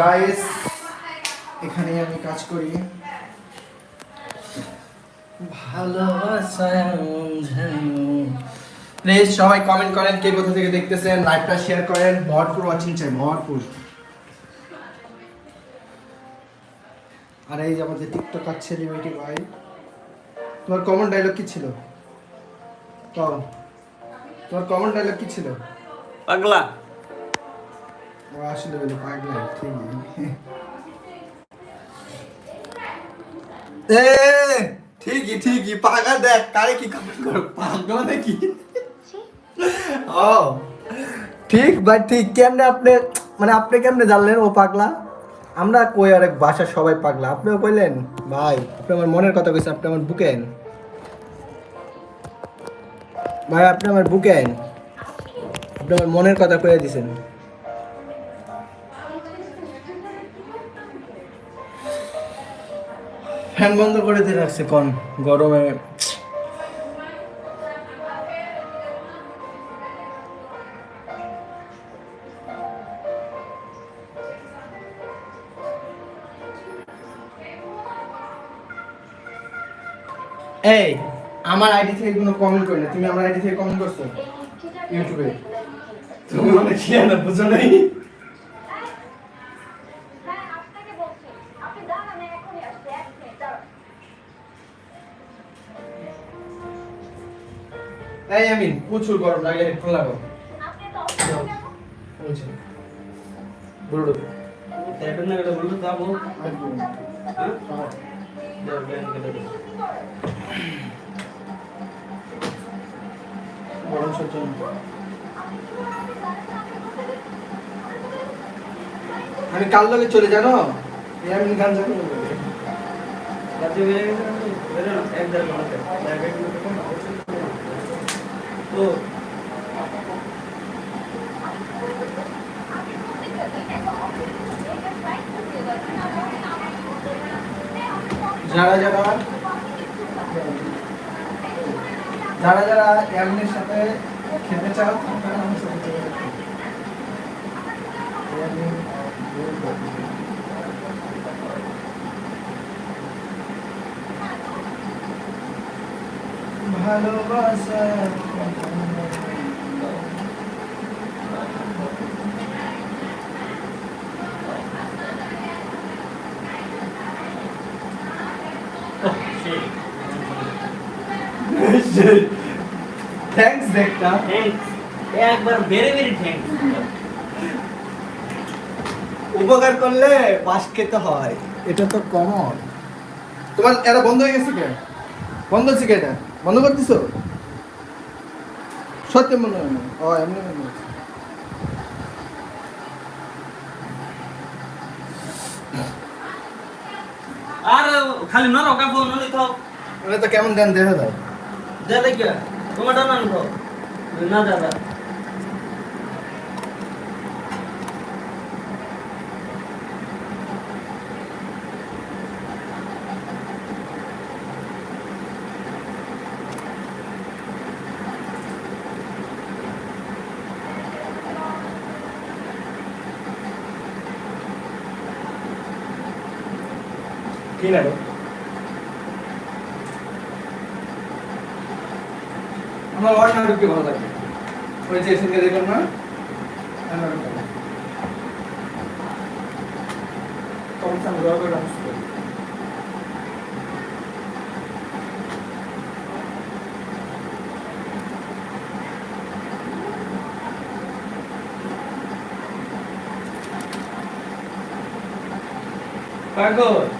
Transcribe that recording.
Guys এখানে আমি কাজ করি। ভালোবাসায় প্লিজ সবাই কমেন্ট করেন কে কোথা থেকে দেখতেছেন লাইভটা শেয়ার করেন। ভরপুর ওয়াচিং চাই, ভরপুর। আর এই যে আমাদের টিকটকার সেলিব্রিটি ভাই, তোমার কমন ডায়লগ কি ছিল? কম। তোমার কমন ডায়লগ কি ছিল? পাগলা। ও ঠিক বাট ঠিক কেমনে আপনি মানে আপনি কেমনে জানলেন ও পাগলা? আমরা কই আরেক বাসা সবাই পাগলা, আপনিও কইলেন? ভাই, আপনি আমার মনের কথা কইছেন, আপনি আমার বুকেন। ভাই, আপনি আমার বুকেন। আপনি আমার মনের কথা কয়ে দিছেন। ফ্যান বন্ধ করে দিয়ে রাখছে কোন। গরমে। এই আমার আইডি থেকে কোনো কমেন্ট করি না তুমি আমার আইডি থেকে কমেন্ট করছ? ইউটিউবে। তুমি মানে কি না বুঝো নাই? হ্যাঁ এই আমিন প্রচুর গরম লাগলে হেডফোন লাগাও বড় না এটা বলল যাব। হ্যাঁ? গরম সহ্য না। আমি কাল লগে চলে জানো আমি গান তো যারা যারা যারা যারা এমনির সাথে খেতে চাও তারা থ্যাঙ্কস দেখটা থ্যাঙ্কস একবার ভেরি ভেরি থ্যাঙ্কস উপকার করলে পাশ খেতে হয়। এটা তো কমন তোমার এটা বন্ধ হয়ে গেছে কে বন্ধ হচ্ছে কে এটা? বন্ধ করে দিছো সত্যি মনে হয় না। ও এমনি মনে হচ্ছে। আর খালি নরো কাপড় নলি খাও এটা তো কেমন দেন দেখা দাও। দে দেখিয়া তোমারটা না খাও না দাদা কি না গো? আমার ওয়ান নাটককে ভালো লাগে ওই যে এসে দেখলাম না আর নাটক ভালো। কম সাম গড় গড় ডান্স করে। পাগল